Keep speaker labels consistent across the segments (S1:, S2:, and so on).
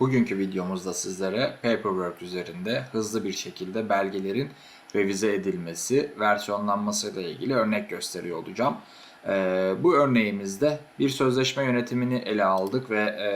S1: Bugünkü videomuzda sizlere Paperwork üzerinde hızlı bir şekilde belgelerin revize edilmesi, versiyonlanması ile ilgili örnek gösteriyor olacağım. Ee, bu örneğimizde bir sözleşme yönetimini ele aldık ve e,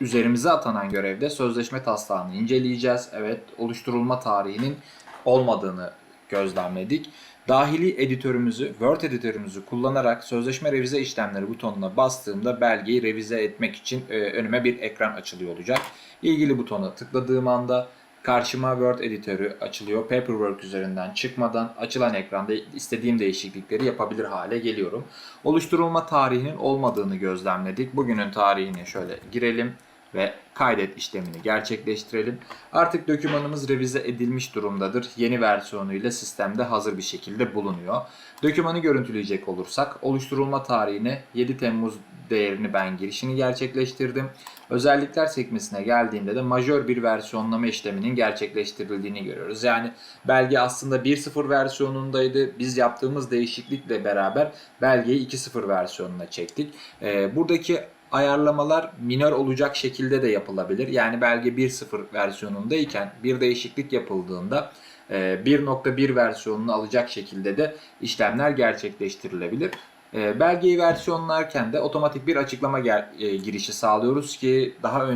S1: üzerimize atanan görevde sözleşme taslağını inceleyeceğiz. Evet, oluşturulma tarihinin olmadığını gözlemledik. Dahili editörümüzü, Word editörümüzü kullanarak sözleşme revize işlemleri butonuna bastığımda belgeyi revize etmek için e, önüme bir ekran açılıyor olacak. İlgili butona tıkladığım anda karşıma Word editörü açılıyor. Paperwork üzerinden çıkmadan açılan ekranda istediğim değişiklikleri yapabilir hale geliyorum. Oluşturulma tarihinin olmadığını gözlemledik. Bugünün tarihini şöyle girelim ve kaydet işlemini gerçekleştirelim. Artık dokümanımız revize edilmiş durumdadır. Yeni versiyonuyla sistemde hazır bir şekilde bulunuyor. Dokümanı görüntüleyecek olursak oluşturulma tarihine 7 Temmuz değerini ben girişini gerçekleştirdim. Özellikler sekmesine geldiğinde de majör bir versiyonlama işleminin gerçekleştirildiğini görüyoruz. Yani belge aslında 1.0 versiyonundaydı. Biz yaptığımız değişiklikle beraber belgeyi 2.0 versiyonuna çektik. Ee, buradaki ayarlamalar minör olacak şekilde de yapılabilir. Yani belge 1.0 versiyonundayken bir değişiklik yapıldığında 1.1 versiyonunu alacak şekilde de işlemler gerçekleştirilebilir. E, Belgeyi versiyonlarken de otomatik bir açıklama e, girişi sağlıyoruz ki daha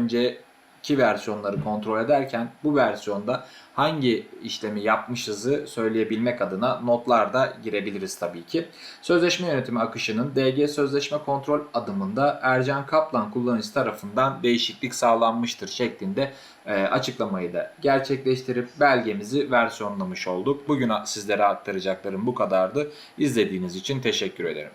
S1: önceki versiyonları kontrol ederken bu versiyonda hangi işlemi yapmışızı söyleyebilmek adına notlar da girebiliriz tabii ki. Sözleşme yönetimi akışının DG sözleşme kontrol adımında Ercan Kaplan kullanıcı tarafından değişiklik sağlanmıştır şeklinde e, açıklamayı da gerçekleştirip belgemizi versiyonlamış olduk. Bugün sizlere aktaracaklarım bu kadardı. İzlediğiniz için teşekkür ederim.